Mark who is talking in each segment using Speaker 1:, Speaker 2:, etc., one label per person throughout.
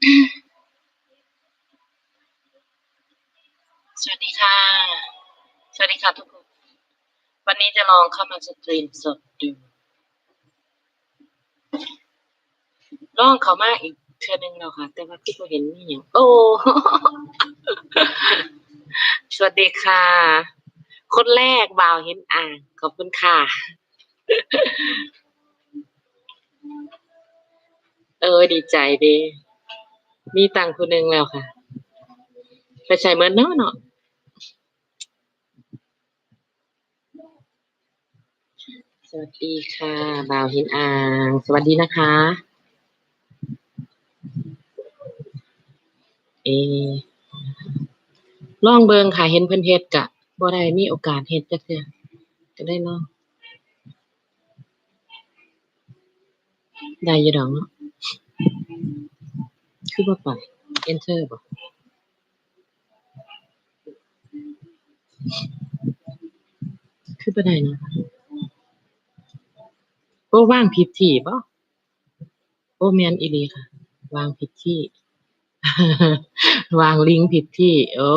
Speaker 1: สวัสดีค่ะ สวัสดีค่ะทุกคน วันนี้จะลองเข้ามาสตรีมสดดูลองเขามาอีกเทือนึงแล้วค่ะ แต่ว่าพี่ก็เห็นนี่อย่างโอ้ สวัสดีค่ะ คนแรกบ่าวเห็นอ่างขอบคุณค่ะ เออดีใจดี มีตังค์คนหนึ่งแล้วค่ะ ไปใส่เหมือนเนาะเนาะสวัสดีค่ะบ่าวหินอ่าง สวัสดีนะคะ เอลองเบิงค่ะ เห็นเพิ่นเฮ็ดกะบ่ได้มีโอกาสเฮ็ดจักเทื่อก็ได้ลองได้อยู่ดอกเนาะ คือบ่ไป enter บ่คือบ่ได้เนาะโอ้วางผิดที่บ่โอ้แม่นอีลีค่ะ วางผิดที่ วางลิงก์ผิดที่ โอ้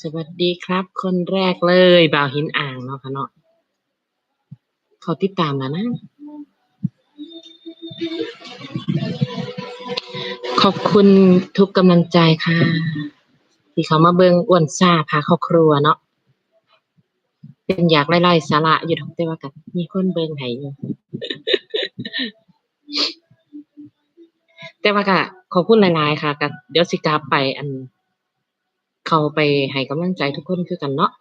Speaker 1: สวัสดีครับ คนแรกเลยบ่าวหินอ่างเนาะค่ะเนาะเขาติดตามแล้วนะ ขอบคุณทุกกำลังใจค่ะ ที่เขามาเบิงอ้วนซาพาเข้าครัวเนาะเป็นอยากไล่ๆสาระอยู่ดอกแต่ว่ากับมีคนเบิงให้อยู่แต่ว่าก็ขอบคุณหลาย ๆ ค่ะก็เดี๋ยวสิกลับไปอัน เข้าไปให้กำลังใจทุกคนคือกันเนาะ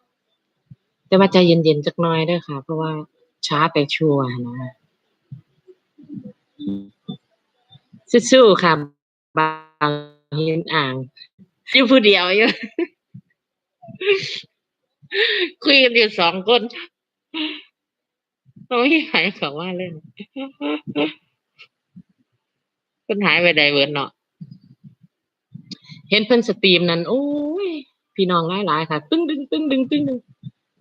Speaker 1: แต่ว่าใจเย็นๆจักหน่อยเด้อค่ะ เพราะว่าช้าแต่ชัวร์นะ สู้ๆค่ะบางเห็นอ่างอยู่ผู้เดียวอยู่คุยกันอยู่สองคนโอ้ยหายเขาว่าเล่นเพิ่นหายไปใดเบิดเนาะเห็นเพิ่นสตรีมนั้นโอ้ย พี่น้องหลายๆค่ะ ตึ้งดึงตึ้งดึงตึ้งดึง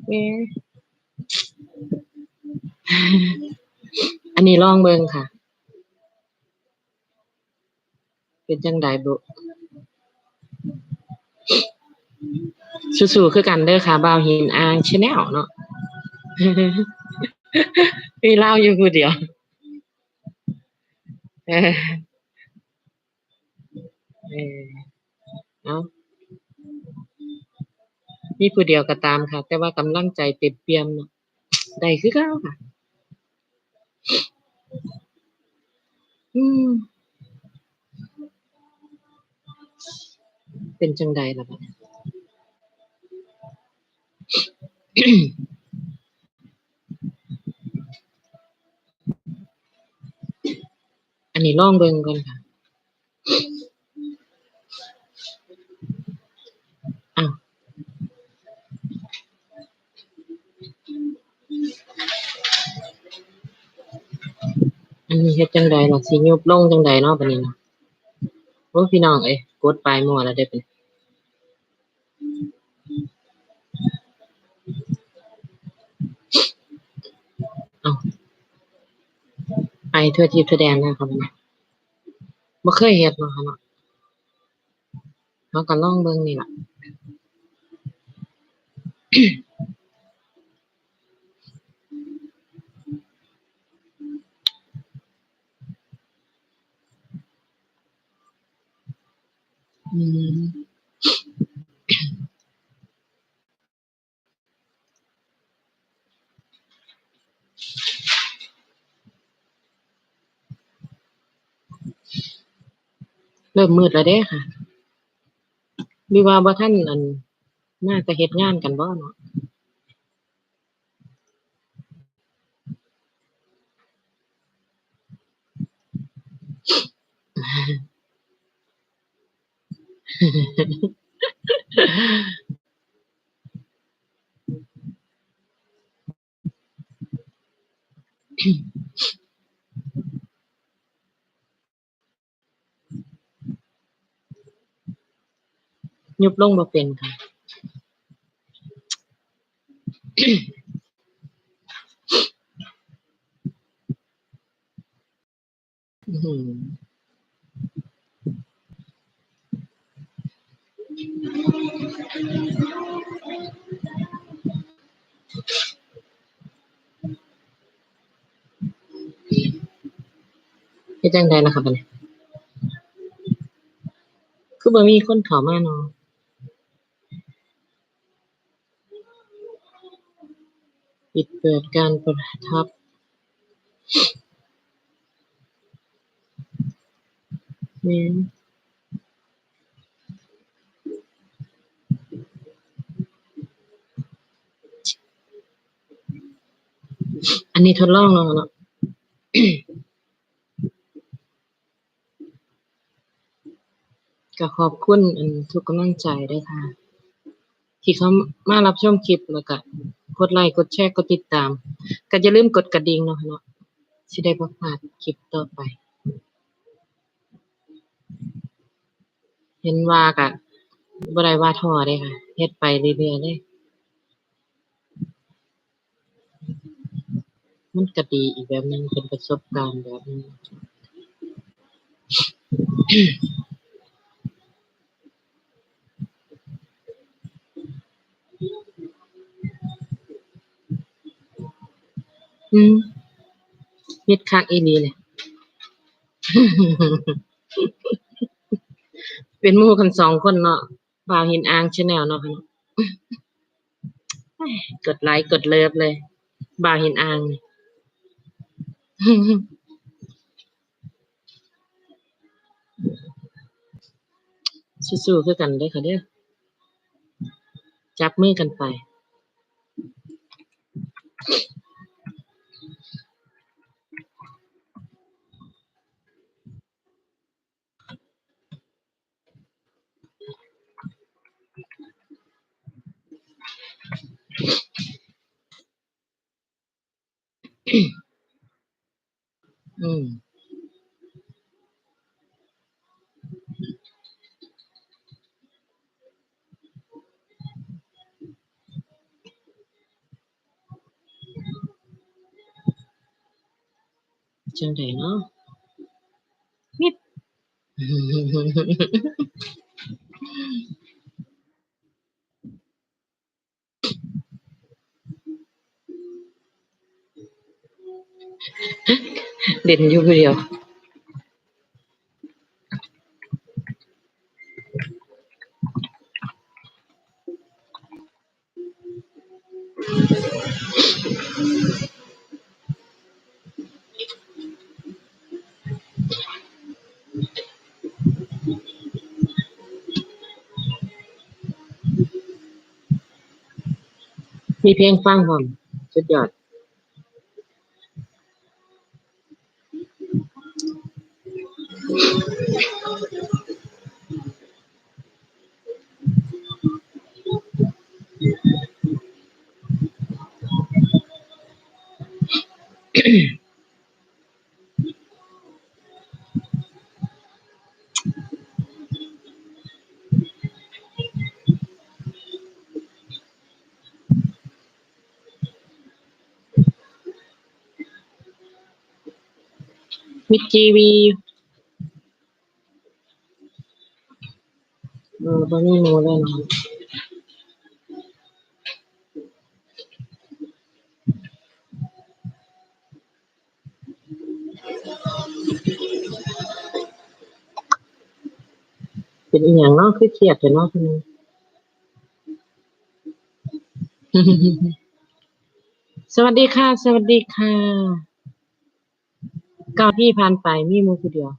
Speaker 1: แหมอันนี้ลองเบิงค่ะ เป็นจังไดบุสู้ๆคือกันเด้อค่ะบ่าวหินอ่างชแนลเนาะมีเล่าอยู่ผู้เดียวเออเออเอามีผู้เดียวก็ตามค่ะ แต่ว่ากำลังใจเต็มเปี่ยมเนาะได้คือเก่าค่ะ อืม เป็นจังใดล่ะบัดอันนี้ลองเบิ่งก่อนค่ะอ้าวอันนี้เฮ็ดจังใดล่ะสิยุบลงจังใดเนาะบัดนี้เนาะโอ้พี่น้องเอ้ย กดไปมั่วแล้วเด้เป็นอ้าไปทั่วทิพย์ทั่วแดนนะครับบันี้บ่เคยเห็นมาะค่ะเนาะเขาก็ล่องเบิ่งนี่แหละ เริ่มมืดแล้วเด้ค่ะหรือว่าบ่ทันอันน่าจะเฮ็ดงานกันบ่เนาะ ยุบลงบ่เป็นค่ะ เฮ็ดจั่งใดล่ะครับบัดนี้ คือบ่มีคนเข้ามาเนาะปิดเปิดการประทับแม่น อั นนี้ทดลองเนาะเนาะก็ขอบคุณอันทุกกำลังใจด้อค่ะ ที่เขามารับชมคลิปแล้วก็กดไลก์กดแชร์กดติดตาม ก็อย่าลืมกดกระดิ่งเนาะค่ะเนาะสิได้บ่พลาดคลิปต่อไป เห็นว่าก็บ่ได้ว่าท้อเดะค่ะเฮ็ดไปเรื่อยๆเลย มันก็ดีอีกแบบหนึ่งเป็นประสบการณ์แบบหนึ่งอืมเฮ็ดคักอีหลีเลยเป็นมู่กันสองคนเนาะบ่าวหินอ่าง channel เนาะค่ะเนาะกดไลก์กดเลิฟเลยบ่าวหินอ่างนี่ สู้ๆคือกันเด้อค่ะเด้อจับมือกันไปอื มจั่งใดเนาะมิดเล่นอยู่ผู้เดียวมีเพลงฟังพร้อมสุดยอด มิดทีวีเออบ่มีหมู่เลนะเป็นอิหยังนาะคือเครียดแท้เนาะซุมื้อสวัสดีค่ะ สวัสดีค่ะ 9นาทีผ่านไปมีหมู่ผู้เดียว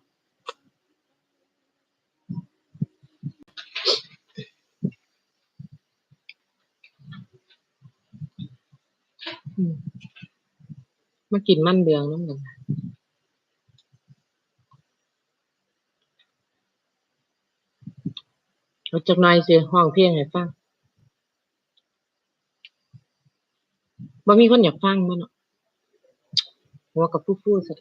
Speaker 1: อืมมากินมันเบืองน้ำกันค่ะเดี๋ยวจักหน่อยสิร้องเพลงให้ฟังบ่มีคนอยากฟังบ่เนาะหัวก็ฟู่ๆซั้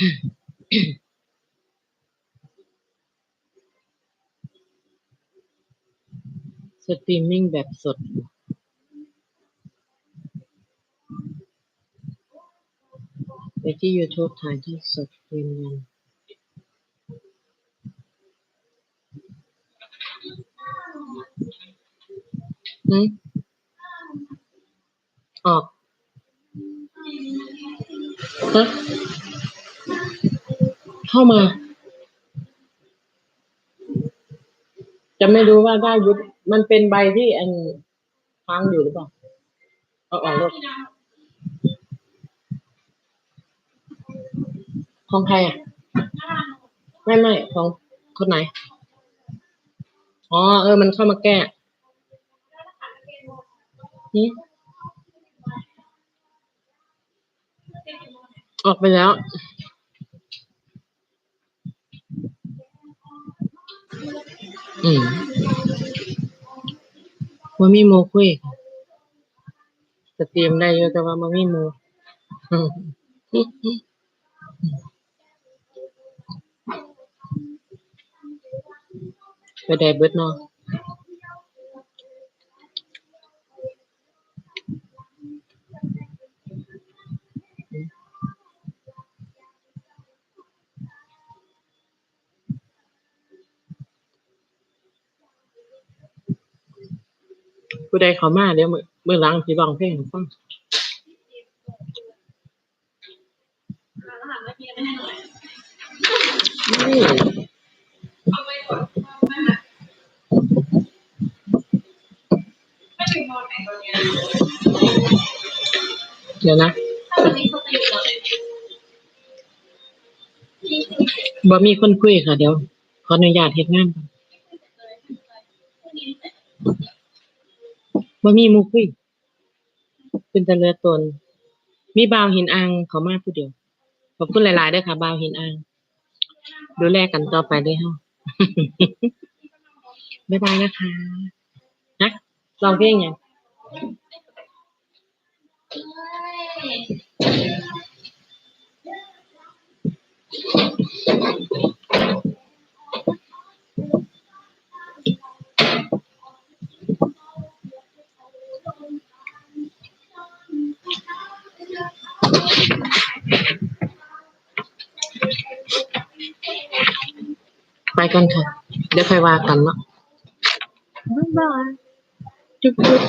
Speaker 1: สตรีมมิ่งแบบสดไปที่ YouTube ถ่ายที่สดยืนยันหืมออกฮะ เข้ามา จะไม่รู้ว่าได้ยุบมันเป็นใบที่อันค้างอยู่หรือเปล่าเอาออกรถของใครอะ ไม่ไม่ของคนไหน อ๋อ เออ มันเข้ามาแก้หืมออกไปแล้ว อืมมันมีโมคุยจะเตรียมได้อยู่แต่ว่ามันมีโมอืมไปได้เบิดเนาะผู้ ใดเขามาเดี๋ยวมือมือหลังสิร้องเพลงให้ฟังนี่เดี๋ยวนะบ่มีคนคุยค่ะเดี๋ยว ขออนุญาตเฮ็ดงานก่อน บ่มีหมู่คุยเป็นตะเลือตน มีบ่าวหินอ่างเขามาผู้เดียว ขอบคุณหลายๆด้อค่ะบ่าวหินอ่างดูแลกันต่อไปด้อเฮาบ๊ายบายนะคะนะลองเพลงหยัง ไปกันค่ะ เดี๋ยวค่อยว่ากันเนาะบ๊ายบายจุ๊บจุ๊บ